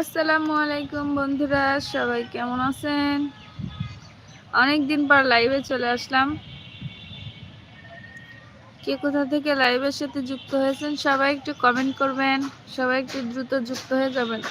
আসসালামু আলাইকুম বন্ধুরা, সবাই কেমন আছেন? অনেক দিন পর লাইভে চলে আসলাম। কে কোথা থেকে লাইভের সাথে যুক্ত হয়েছেন সবাই একটু কমেন্ট করবেন, সবাই একটু দ্রুত যুক্ত হয়ে যাবেন।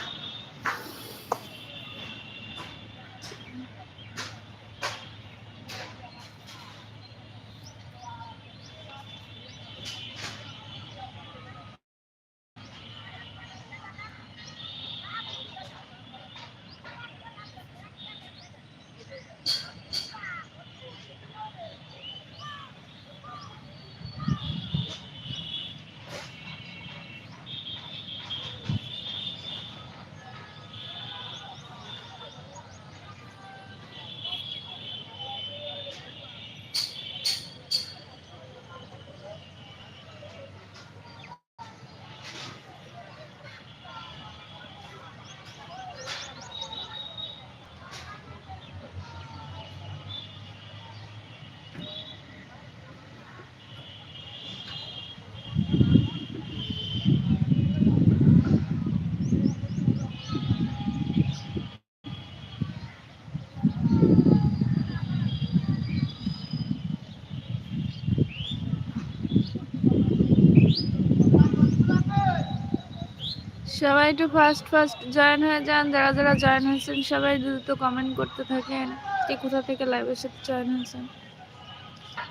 সবাই একটু ফার্স্ট ফার্স্ট জয়েন হয়ে যান, যারা যারা জয়েন হয়েছেন, সবাই দ্রুত কমেন্ট করতে থাকেন কে কোথা থেকে লাইভের সাথে জয়েন হয়েছেন।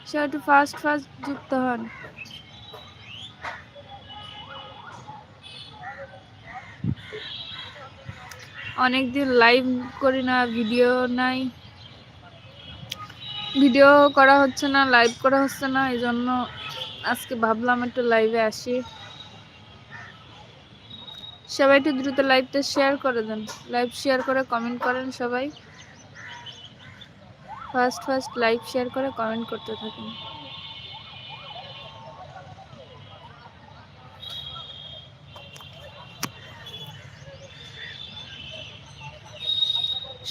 সবাই একটু ফার্স্ট ফার্স্ট যুক্ত হন। অনেকদিন লাইভ করি না ভিডিও নাই। ভিডিও করা হচ্ছে না লাইভ করা হচ্ছে না, এই জন্য আজকে ভাবলাম একটু লাইভে আসি। সবাই একটু দ্রুত লাইভটা শেয়ার করে দেন। লাইভ শেয়ার করে কমেন্ট করেন সবাই। ফার্স্ট ফার্স্ট লাইভ শেয়ার করে কমেন্ট করতে থাকুন।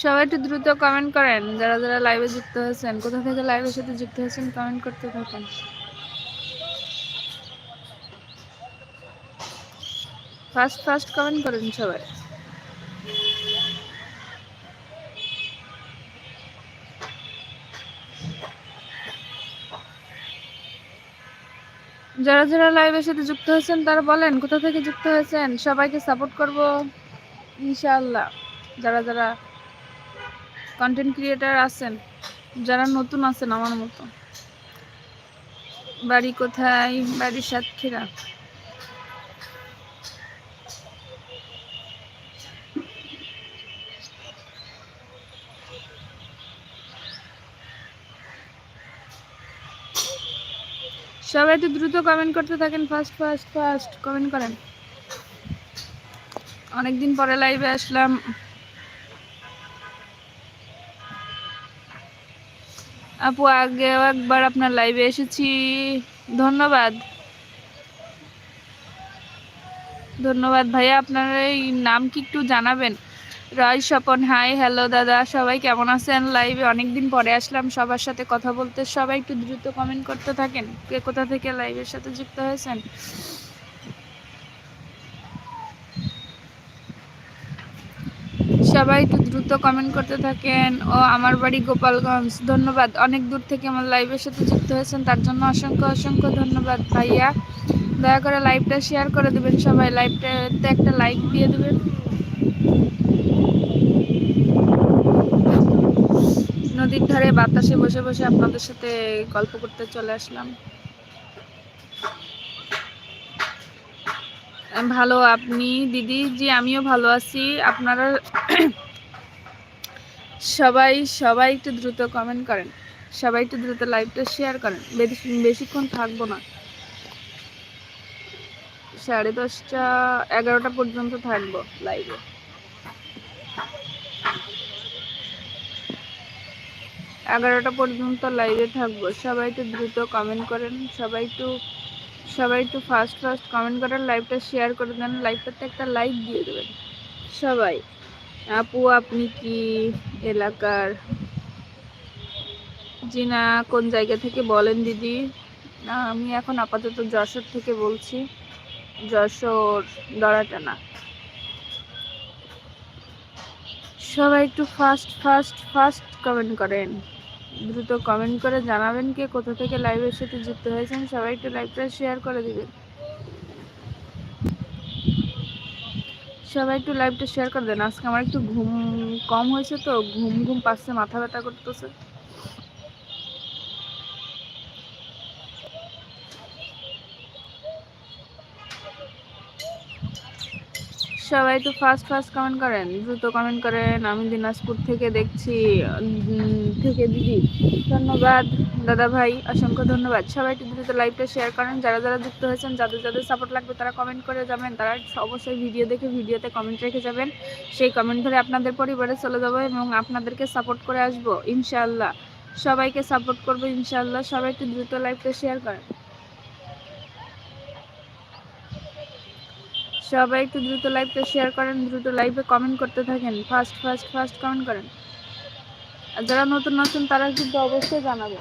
সবাই একটু দ্রুত কমেন্ট করেন। যারা যারা লাইভে যুক্ত হয়েছেন, কোথা থেকে লাইভের সাথে যুক্ত হয়েছেন কমেন্ট করতে থাকেন। ফার্স্ট ফার্স্ট কমেন্ট করেন সবাই। যারা যারা লাইভের সাথে যুক্ত হয়েছেন, তারা বলেন, কোথা থেকে যুক্ত হয়েছেন? সবাইকে সাপোর্ট করব, ইনশাআল্লাহ। যারা যারা কন্টেন্ট ক্রিয়েটার আছেন, যারা নতুন আছেন আমার মতো, বাড়ি কোথায়? বাড়ি সাতক্ষীরা। সবাই একটু দ্রুত কমেন্ট করতে থাকেন ফার্স্ট ফার্স্ট ফার্স্ট কমেন্ট করেন। অনেকদিন পরে লাইভে আসলাম। আপু আগেও একবার আপনার লাইভে এসেছি। ধন্যবাদ। ধন্যবাদ। ভাইয়া, আপনার এই নাম কি একটু জানাবেন? রয় স্বপন হাই, হ্যালো দাদা, সবাই কেমন আছেন? লাইভে অনেকদিন পরে আসলাম, সবার সাথে কথা বলতে। সবাই একটু দ্রুত কমেন্ট করতে থাকেন, কে কোথা থেকে লাইভের সাথে যুক্ত হয়েছেন? সবাই একটু দ্রুত কমেন্ট করতে থাকেন। ও, আমার বাড়ি গোপালগঞ্জ, ধন্যবাদ। অনেক দূর থেকে আমার লাইভের সাথে যুক্ত হয়েছেন, তার জন্য অসংখ্য অসংখ্য ধন্যবাদ ভাইয়া। দয়া করে লাইভটা শেয়ার করে দেবেন সবাই লাইভটাতে একটা লাইক দিয়ে দেবেন। নদীর ধারে বাতাসে বসে বসে আপনাদের সাথে গল্প করতে চলে আসলাম। ভালো, আপনি, দিদি, জি, আমিও ভালো আছি। আপনারা সবাই সবাই একটু দ্রুত কমেন্ট করেন। সবাই একটু দ্রুত লাইভটা শেয়ার করেন। বেশি, বেশিক্ষণ থাকব না। সাড়ে দশটা, এগারোটা পর্যন্ত থাকব লাইভে এগারোটা পর্যন্ত লাইভে থাকব। সবাই তো দ্রুত কমেন্ট করেন। সবাই একটু সবাই একটু ফার্স্ট ফার্স্ট কমেন্ট করেন লাইভটা শেয়ার করে দেন। লাইভটাতে একটা লাইক দিয়ে দেবেন। সবাই। আপু, আপনি কি এলাকার? জি না কোন জায়গা থেকে বলেন দিদি? না, আমি এখন আপাতত যশোর থেকে বলছি। যশোর, দড়াটানা। সবাই একটু ফাস্ট ফাস্ট ফাস্ট কমেন্ট করেন। দ্রুত কমেন্ট করে জানাবেন কে, কোথা থেকে লাইভের সাথে যুক্ত হয়েছেন, সবাই একটু লাইভটা শেয়ার করে দিবেন। সবাই একটু লাইভটা শেয়ার করে দেন। আজকে আমার একটু ঘুম কম হয়েছে তো, ঘুম ঘুম পাচ্ছে, মাথা ব্যথা করতেছে। সবাই তো ফার্স্ট ফার্স্ট কমেন্ট করেন, দ্রুত কমেন্ট করেন। আমি দিনাজপুর থেকে দেখছি থেকে দিদি। ধন্যবাদ। দাদা ভাই, অসংখ্য ধন্যবাদ। সবাই একটু দ্রুত লাইভটা শেয়ার করেন। যারা যারা যুক্ত হয়েছেন, যাদের যাদের সাপোর্ট লাগবে, তারা কমেন্ট করে যাবেন। তারা অবশ্যই ভিডিও দেখে ভিডিওতে কমেন্ট রেখে যাবেন। সেই কমেন্ট ধরে আপনাদের পরিবারে চলে যাব এবং আপনাদেরকে সাপোর্ট করে আসব, ইনশাআল্লাহ। সবাইকে সাপোর্ট করব, ইনশাআল্লাহ। সবাই একটু দ্রুত লাইভটা শেয়ার করেন। সবাই একটু দ্রুত লাইভটা শেয়ার করেন, দ্রুত লাইভে কমেন্ট করতে থাকেন। ফার্স্ট ফার্স্ট ফার্স্ট কমেন্ট করেন। আর যারা নতুন নতুন তারা কিন্তু অবশ্যই জানাবে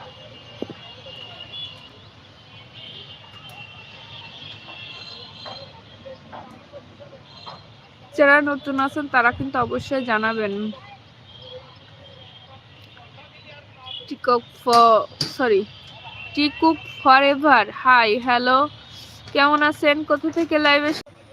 যারা নতুন আছেন, তারা কিন্তু অবশ্যই জানাবেন। টিকক সরি টিকুক ফর এভার হাই হ্যালো কেমন আছেন? কোথা থেকে লাইভে